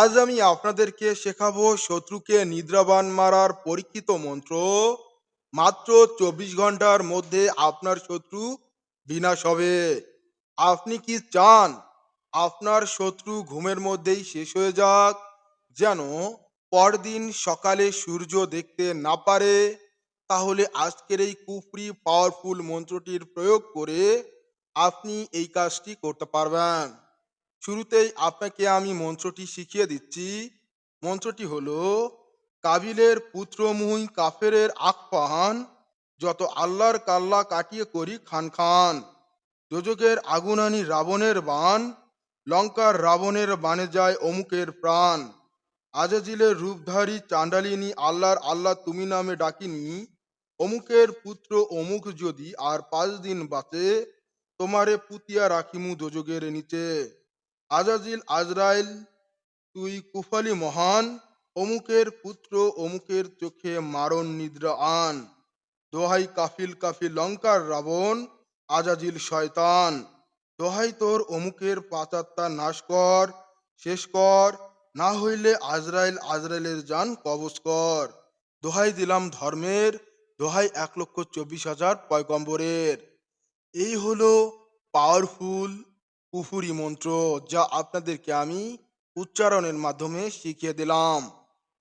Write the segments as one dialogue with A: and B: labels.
A: আজ আমি আপনাদেরকে শেখাবো শত্রুকে নিদ্রাবান মারার পরীক্ষিত মন্ত্র। মাত্র চব্বিশ ঘণ্টার মধ্যে আপনার শত্রু বিনাশ হবে। আপনি কি চান আপনার শত্রু ঘুমের মধ্যেই শেষ হয়ে যাক, যেন পরদিন সকালে সূর্য দেখতে না পারে? তাহলে আজকের এই কুফরি পাওয়ারফুল মন্ত্রটির প্রয়োগ করে আপনি এই কাজটি করতে পারবেন। শুরুতেই আপনাকে আমি মন্ত্রটি শিখিয়ে দিচ্ছি। মন্ত্রটি হলো, কাবিলের পুত্র মুহুই কাফেরের আকপাহান যত আল্লাহর কাল্লা কাটিয়ে করি খান খান। যোজকের আগুনানি রাবণের বান লঙ্কার রাবণের বানে যায় অমুকের প্রাণ। আজাজিলের রূপধারী চান্ডালিনী আল্লাহর আল্লাহ তুমি নামে ডাকিনি, অমুকের পুত্র অমুক যদি আর পাঁচ দিন বাঁচে, তোমারে পুতিয়া রাখিমু দোজগের নিচে। আজাজিল আজরাইল, তুই কুফালি মহান, অমুকের পুত্র অমুকের চোখে মারণ নিদ্রা আন। দোহাই কাফিল কাফিল লঙ্কার রাবণ, আজাজিল শয়তান। দোহাই তোর অমুকের পাচাত্তা নাশ কর, শেষ কর, না হইলে আজরাইল আজরাইলের যান কবচ কর। দোহাই দিলাম ধর্মের, দোহাই এক লক্ষ চব্বিশ হাজার পয়গম্বরের। এই হলো পাওয়ারফুল কুফুরি মন্ত্র যা আপনাদেরকে আমি উচ্চারণের মাধ্যমে শিখিয়ে দিলাম।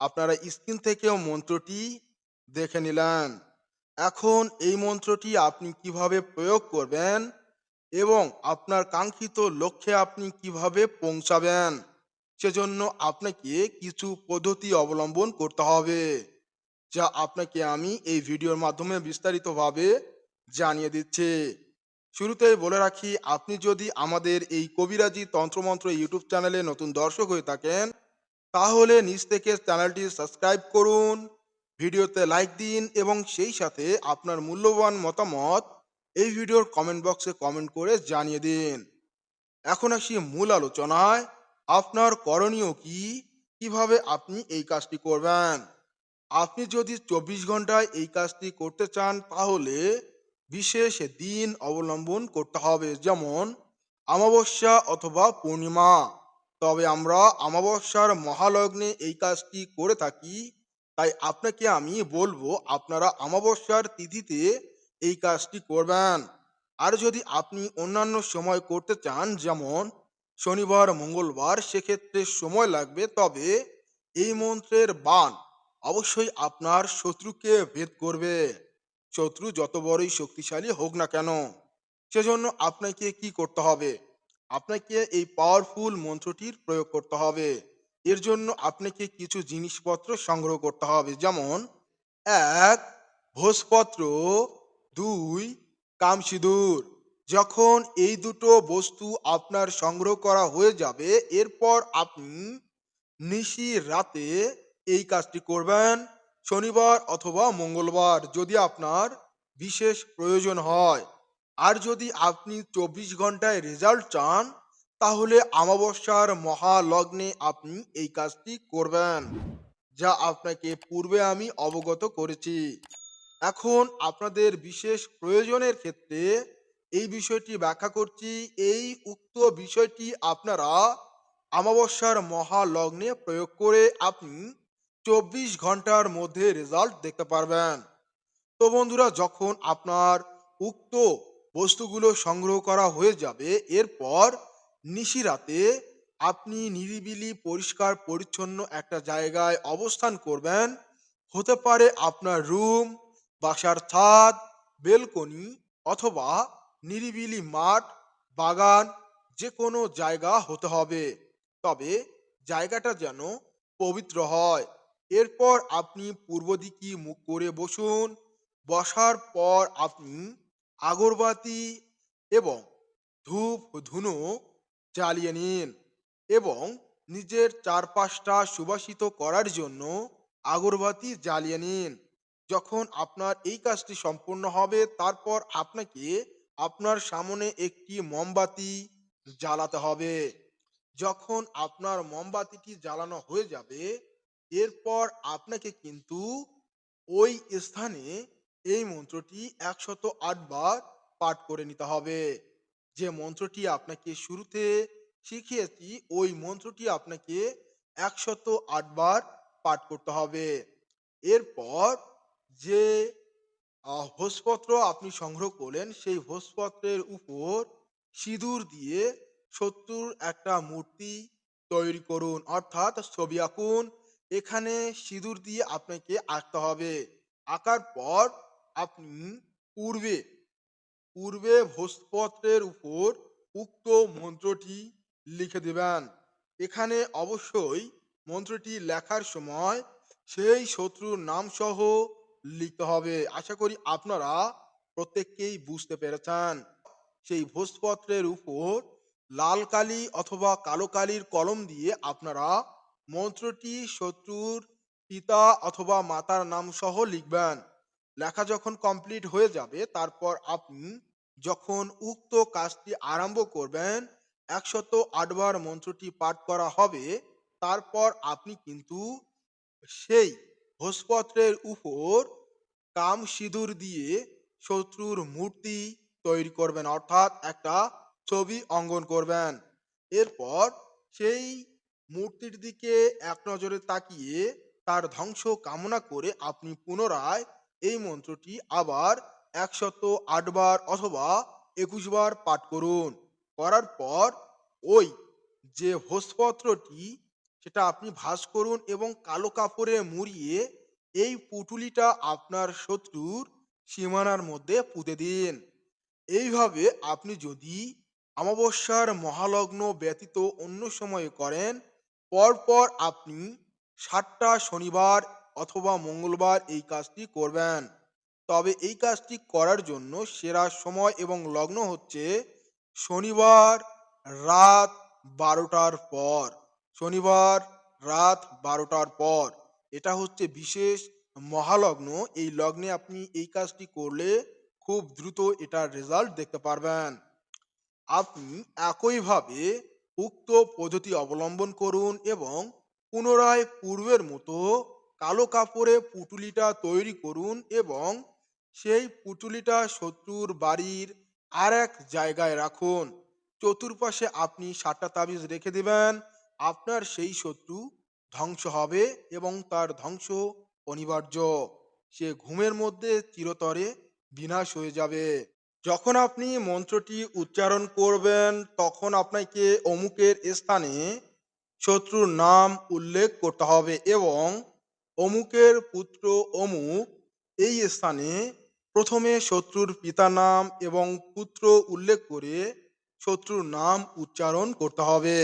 A: আপনারা স্ক্রিন থেকেও মন্ত্রটি দেখে নিলেন। এখন এই মন্ত্রটি আপনি কীভাবে প্রয়োগ করবেন এবং আপনার কাঙ্ক্ষিত লক্ষ্যে আপনি কীভাবে পৌঁছাবেন, সেজন্য আপনাকে কিছু পদ্ধতি অবলম্বন করতে হবে, যা আপনাকে আমি এই ভিডিওর মাধ্যমে বিস্তারিতভাবে জানিয়ে দিচ্ছি। শুরুতেই বলে রাখি, আপনি যদি আমাদের এই কবিরাজি তন্ত্রমন্ত্র ইউটিউব চ্যানেলে নতুন দর্শক হয়ে থাকেন, তাহলে নিচ থেকে চ্যানেলটি সাবস্ক্রাইব করুন, ভিডিওতে লাইক দিন এবং সেই সাথে আপনার মূল্যবান মতামত এই ভিডিওর কমেন্ট বক্সে কমেন্ট করে জানিয়ে দিন। এখন আসি মূল আলোচনায়, আপনার করণীয় কি? কীভাবে আপনি এই কাজটি করবেন? আপনি যদি চব্বিশ ঘন্টায় এই কাজটি করতে চান, তাহলে বিশেষ দিন অবলম্বন করতে হবে, যেমন অমাবস্যা অথবা পূর্ণিমা। তবে আমরা অমাবস্যার মহালগ্নে এই কাজটি করে থাকি। তাই আপনাকে আমি বলব, আপনারা অমাবস্যার তিথিতে এই কাজটি করবেন। আর যদি আপনি অন্যান্য সময় করতে চান, যেমন শনিবার, মঙ্গলবার, সেক্ষেত্রে সময় লাগবে। তবে এই মন্ত্রের বান অবশ্যই আপনার শত্রুকে ভেদ করবে। শত্রু যত বড়ই শক্তিশালী হোক না কেন, সেজন্য আপনাকে কি করতে হবে? আপনাকে এই পাওয়ারফুল মন্ত্রটির প্রয়োগ করতে হবে। এর জন্য আপনাকে কিছু জিনিসপত্র সংগ্রহ করতে হবে। যেমন, এক, ভোজপত্র, দুই, কামসিঁদুর। যখন এই দুটো বস্তু আপনার সংগ্রহ করা হয়ে যাবে, এরপর আপনি নিশি রাতে এই কাজটি করবেন। শনিবার অথবা মঙ্গলবার যদি আপনার বিশেষ প্রয়োজন হয়। আর যদি আপনি চব্বিশ ঘন্টায় রেজাল্ট চান, তাহলে অমাবস্যার মহালগ্নে আপনি এই কাজটি করবেন, যা আপনাকে পূর্বে আমি অবগত করেছি। এখন আপনাদের বিশেষ প্রয়োজনের ক্ষেত্রে এই বিষয়টি ব্যাখ্যা করছি। এই উক্ত বিষয়টি আপনারা অমাবস্যার মহালগ্নে প্রয়োগ করে আপনি চব্বিশ ঘণ্টার মধ্যে রেজাল্ট দেখতে পারবেন। তো বন্ধুরা, যখন আপনার উক্ত বস্তুগুলো সংগ্রহ করা হয়ে যাবে, এরপর নিশিরাতে আপনি নিরিবিলি, পরিষ্কার, পরিচ্ছন্ন একটা জায়গায় অবস্থান করবেন। হতে পারে আপনার রুম বাসার ছাদ বেলকনি অথবা নিরিবিলি মাঠ, বাগান যে কোনো জায়গা হতে হবে। তবে জায়গাটা যেন পবিত্র হয়। এরপর আপনি পূর্ব দিকে মুখ করে বসুন। বসার পর আপনি আগরবাতি এবং ধূপ ধুনো জ্বালিয়ে নিন এবং নিজের চারপাশটা সুবাসিত করার জন্য আগরবাতি জ্বালিয়ে নিন। যখন আপনার এই কাজটি সম্পূর্ণ হবে, তারপর আপনাকে আপনার সামনে একটি মোমবাতি জ্বালাতে হবে। যখন আপনার মোমবাতিটি জ্বালানো হয়ে যাবে এরপর আপনাকে কিন্তু ওই স্থানে এই মন্ত্রটি একশত বার পাঠ করে নিতে হবে। যে মন্ত্রটি আপনাকে শুরুতে শিখিয়েছি ওই মন্ত্রটি আপনাকে একশত আটবার পাঠ করতে হবে। এরপর যে আহ, ভোজপত্র আপনি সংগ্রহ করলেন সেই ভোজপত্রের উপর সিঁদুর দিয়ে শত্রুর একটা মূর্তি তৈরি করুন। অর্থাৎ ছবি আঁকুন এখানে সিঁদুর দিয়ে আপনাকে আঁকতে হবে। আঁকার পর আপনি পূর্বে পূর্বে ভোজপত্রের উপর উক্ত মন্ত্রটি লিখে দেবেন। এখানে অবশ্যই মন্ত্রটি লেখার সময় সেই শত্রুর নাম সহ লিখতে হবে। আশা করি আপনারা প্রত্যেককেই বুঝতে পেরেছেন। সেই ভোজপত্রের উপর লাল কালি অথবা কালো কালির কলম দিয়ে আপনারা মন্ত্রটি শত্রুর পিতা অথবা মাতার নাম সহ লিখবেন। লেখা যখন কমপ্লিট হয়ে যাবে, তারপর আপনি যখন উক্ত কাজটি আরম্ভ করবেন, একশত আটবার মন্ত্রটি পাঠ করা হবে, তারপর আপনি কিন্তু সেই ভোজপত্রের উপর কাম সিঁদুর দিয়ে শত্রুর মূর্তি তৈরি করবেন, অর্থাৎ একটা ছবি অঙ্কন করবেন। এরপর সেই মূর্তির দিকে এক নজরে তাকিয়ে তার ধ্বংস কামনা করে আপনি পুনরায় এই মন্ত্রটি আবার একশত আটবার অথবা একুশ বার পাঠ করুন। করার পর ওই যে ভোজপত্রটি সেটা আপনি ভাঁজ করুন এবং কালো কাপড়ে মুড়িয়ে এই পুটুলিটা আপনার শত্রুর সীমানার মধ্যে পুঁতে দিন। এইভাবে আপনি যদি অমাবস্যার মহালগ্ন ব্যতীত অন্য সময়ে করেন পরপর আপনি সাতটা শনিবার অথবা মঙ্গলবার এই কাজটি করবেন। তবে এই কাজটি করার জন্য সেরা সময় এবং লগ্ন হচ্ছে শনিবার রাত বারোটার পর। শনিবার রাত বারোটার পর। এটা হচ্ছে বিশেষ মহালগ্ন। এই লগ্নে আপনি এই কাজটি করলে খুব দ্রুত এটার রেজাল্ট দেখতে পারবেন। আপনি একইভাবে উক্ত পদ্ধতি অবলম্বন করুন এবং পুনরায় পূর্বের মতো কালো কাপড়ে পুটুলিটা তৈরি করুন এবং সেই পুটুলিটা শত্রুর বাড়ির আর এক জায়গায় রাখুন। চতুর্পাশে আপনি সাতটা তাবিজ রেখে দেবেন। আপনার সেই শত্রু ধ্বংস হবে এবং তার ধ্বংস অনিবার্য। সে ঘুমের মধ্যে চিরতরে বিনাশ হয়ে যাবে। যখন আপনি মন্ত্রটি উচ্চারণ করবেন, তখন আপনাকে অমুকের স্থানে শত্রুর নাম উল্লেখ করতে হবে এবং অমুকের পুত্র অমুক এই স্থানে প্রথমে শত্রুর পিতা নাম এবং পুত্র উল্লেখ করে শত্রুর নাম উচ্চারণ করতে হবে।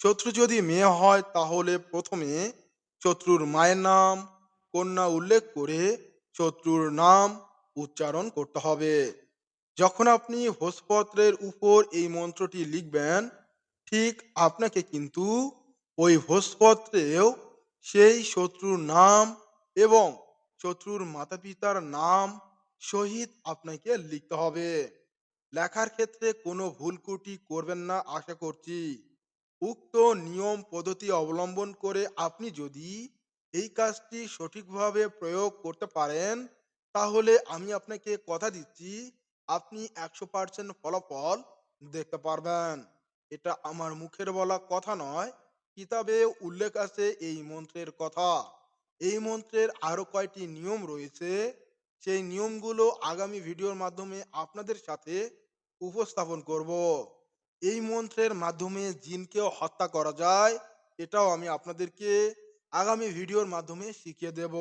A: শত্রু যদি মেয়ে হয়, তাহলে প্রথমে শত্রুর মায়ের নাম, কন্যা উল্লেখ করে শত্রুর নাম উচ্চারণ করতে হবে। যখন আপনি ভোজপত্রের উপর এই মন্ত্রটি লিখবেন, ঠিক আপনাকে কিন্তু ওই ভোজপত্রেও সেই শত্রুর নাম এবং শত্রুর মাতা পিতার নাম সহিত আপনাকে লিখতে হবে। লেখার ক্ষেত্রে কোনো ভুল ত্রুটি করবেন না, আশা করছি। উক্ত নিয়ম পদ্ধতি অবলম্বন করে আপনি যদি এই কাজটি সঠিকভাবে প্রয়োগ করতে পারেন, তাহলে আমি আপনাকে কথা দিচ্ছি আপনি একশো পার্সেন্ট ফলাফল দেখতে পারবেন। এটা আমার মুখের বলা কথা নয়, কিতাবে উল্লেখ আছে এই মন্ত্রের কথা। এই মন্ত্রের আরও কয়টি নিয়ম রয়েছে, সেই নিয়মগুলো আগামী ভিডিওর মাধ্যমে আপনাদের সাথে উপস্থাপন করব। এই মন্ত্রের মাধ্যমে জিনকেও হত্যা করা যায়, এটাও আমি আপনাদেরকে আগামী ভিডিওর মাধ্যমে শিখিয়ে দেব।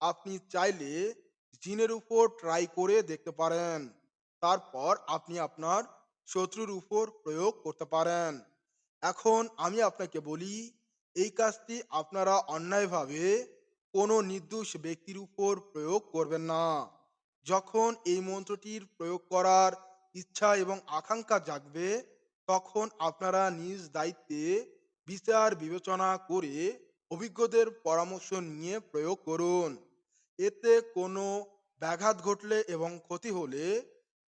A: আপনি চাইলে জিনের উপর ট্রাই করে দেখতে পারেন। তারপর আপনি আপনার শত্রুর উপর প্রয়োগ করতে পারেন। এখন আমি আপনাকে বলি, এই কাজটি আপনারা অন্যায়ভাবে কোনো নির্দোষ ব্যক্তির উপর প্রয়োগ করবেন না। যখন এই মন্ত্রটির প্রয়োগ করার ইচ্ছা এবং আকাঙ্ক্ষা জাগবে, তখন আপনারা নিজ দায়িত্বে বিচার বিবেচনা করে অভিজ্ঞদের পরামর্শ নিয়ে প্রয়োগ করুন। এতে কোনো ব্যাঘাত ঘটলে এবং ক্ষতি হলে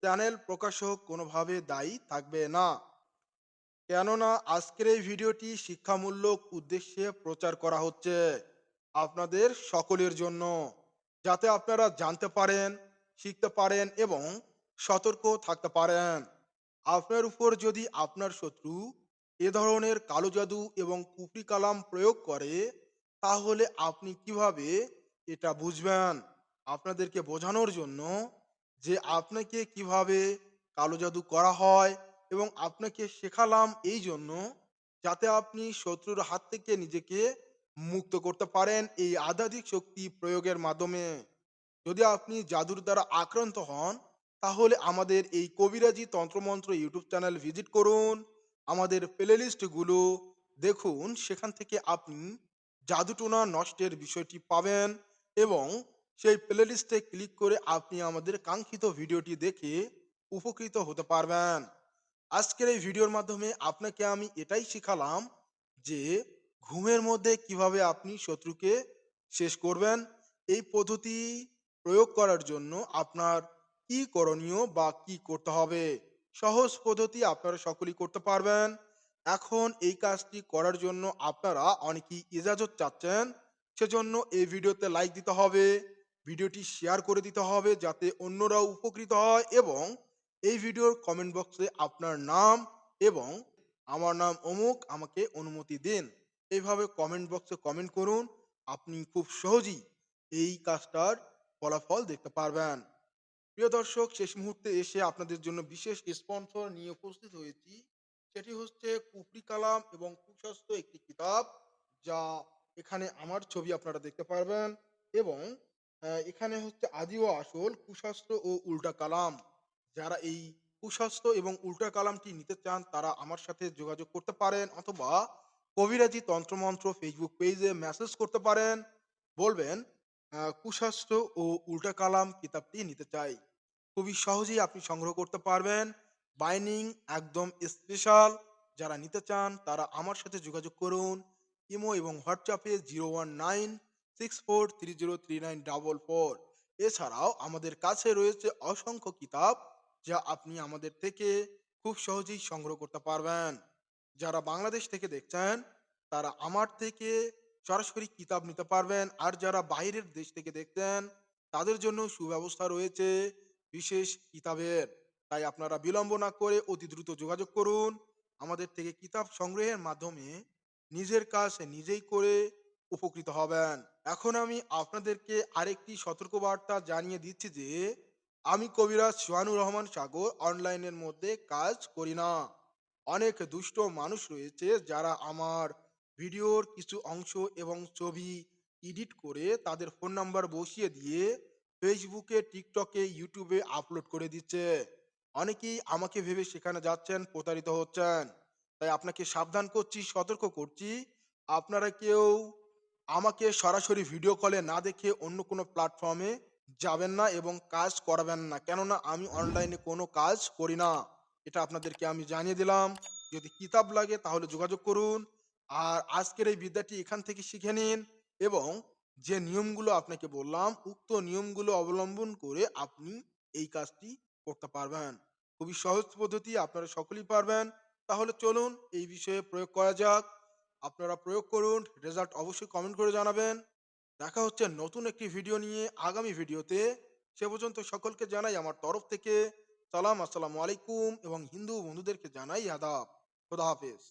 A: চ্যানেল প্রকাশক কোনোভাবে দায়ী থাকবে না। কেননা আজকের এই ভিডিওটি শিক্ষামূলক উদ্দেশ্যে প্রচার করা হচ্ছে আপনাদের সকলের জন্য, যাতে আপনারা জানতে পারেন, শিখতে পারেন এবং সতর্ক থাকতে পারেন। আপনার উপর যদি আপনার শত্রু এ ধরনের কালো জাদু এবং কুফরি কালাম প্রয়োগ করে, তাহলে আপনি কীভাবে এটা বুঝবেন? আপনাদেরকে বোঝানোর জন্য যে আপনাকে কীভাবে কালো জাদু করা হয় এবং আপনাকে শেখালাম এই জন্য যাতে আপনি শত্রুর হাত থেকে নিজেকে মুক্ত করতে পারেন এই আধ্যাত্মিক শক্তি প্রয়োগের মাধ্যমে। যদি আপনি জাদুর দ্বারা আক্রান্ত হন, তাহলে আমাদের এই কবিরাজি তন্ত্রমন্ত্র ইউটিউব চ্যানেল ভিজিট করুন। আমাদের প্লেলিস্টগুলো দেখুন, সেখান থেকে আপনি জাদুটোনা নষ্টের বিষয়টি পাবেন এবং সেই প্লেলিস্টে ক্লিক করে আপনি আমাদের কাঙ্ক্ষিত ভিডিওটি দেখে উপকৃত হতে পারবেন। আজকের এই ভিডিওর মাধ্যমে আপনাকে আমি এটাই শেখালাম যে ঘুমের মধ্যে কীভাবে আপনি শত্রুকে শেষ করবেন, এই পদ্ধতি প্রয়োগ করার জন্য আপনার কি করণীয় বা কি করতে হবে, সহজ পদ্ধতি আপনারা সকলেই করতে পারবেন। এখন এই কাজটি করার জন্য আপনারা অনেকেই ইজাজত চাচ্ছেন, সেজন্য এই ভিডিওতে লাইক দিতে হবে। ভিডিওটি শেয়ার করে দিতে হবে যাতে অন্যরাও উপকৃত হয় এবং এই ভিডিওর কমেন্ট বক্সে আপনার নাম এবং আমার নাম অমুক আমাকে অনুমতি দিন। এইভাবে কমেন্ট বক্সে কমেন্ট করুন। আপনি খুব সহজেই এই কাজটার ফলাফল দেখতে পারবেন। প্রিয় দর্শক, শেষ মুহূর্তে এসে আপনাদের জন্য বিশেষ স্পন্সর নিয়ে উপস্থিত হয়েছি। সেটি হচ্ছে কুফরি কালাম এবং কুশস্ত একটি কিতাব যা এখানে আমার ছবি আপনারা দেখতে পারবেন এবং এখানে হচ্ছে আদি ও আসল, কুশাস্ত্র ও উল্টা কালাম। যারা এই কুশাস্ত্র এবং উল্টা কালামটি নিতে চান, তারা আমার সাথে যোগাযোগ করতে পারেন অথবা কবিরাজি তন্ত্রমন্ত্র ফেসবুক পেজে মেসেজ করতে পারেন। বলবেন কুশাস্ত্র ও উল্টা কালাম কিতাবটি নিতে চাই। খুবই সহজেই আপনি সংগ্রহ করতে পারবেন। বাইনিং একদম স্পেশাল যারা নিতে চান, তারা আমার সাথে যোগাযোগ করুন। ইমো এবং হোয়াটসঅ্যাপে zero one nine six four three zero three nine double four এছাড়াও আমাদের কাছে রয়েছে অসংখ্য কিতাব যা আপনি আমাদের থেকে খুব সহজেই সংগ্রহ করতে পারবেন। যারা বাংলাদেশ থেকে দেখছেন, তারা আমার থেকে সরাসরি কিতাব নিতে পারবেন। আর যারা বাইরের দেশ থেকে দেখছেন, তাদের জন্য সুব্যবস্থা রয়েছে বিশেষ কিতাবের। তাই আপনারা বিলম্ব না করে অতি দ্রুত যোগাযোগ করুন। আমাদের থেকে কিতাব সংগ্রহের মাধ্যমে নিজের কাজ নিজেই করে উপকৃত হবেন। এখন আমি আপনাদেরকে আরেকটি সতর্কবার্তা জানিয়ে দিচ্ছি যে, আমি কবিরাজ সোহানুর রহমান সাগর অনলাইনের মধ্যে কাজ করি না। অনেক দুষ্ট মানুষ রয়েছে যারা আমার ভিডিওর কিছু অংশ এবং ছবি এডিট করে তাদের ফোন নাম্বার বসিয়ে দিয়ে ফেসবুকে, টিকটকে, ইউটিউবে আপলোড করে দিচ্ছে। অনেকেই আমাকে ভেবে সেখানে যাচ্ছেন, প্রতারিত হচ্ছেন। তাই আপনাকে সাবধান করছি, সতর্ক করছি। আপনারা কেউ আমাকে সরাসরি ভিডিও কলে না দেখে অন্য কোনো প্ল্যাটফর্মে যাবেন না এবং কাজ করাবেন না। কেননা আমি অনলাইনে কোনো কাজ করি না। এটা আপনাদেরকে আমি জানিয়ে দিলাম। যদি কিতাব লাগে তাহলে যোগাযোগ করুন। আর আজকের এই বিদ্যাটি এখান থেকে শিখে নিন এবং যে নিয়মগুলো আপনাকে বললাম, উক্ত নিয়মগুলো অবলম্বন করে আপনি এই কাজটি করতে পারবেন। খুবই সহজ পদ্ধতি, আপনারা সকলেই পারবেন। তাহলে চলুন এই বিষয়ে প্রয়োগ করা যাক। আপনারা প্রয়োগ করুন রেজাল্ট অবশ্যই কমেন্ট করে জানাবেন। দেখা হচ্ছে নতুন একটি ভিডিও নিয়ে আগামী ভিডিওতে সে পর্যন্ত সকলকে জানাই আমার তরফ থেকে সালাম, আসসালামু আলাইকুম এবং হিন্দু বন্ধুদেরকে জানাই আদাব। খোদা হাফেজ।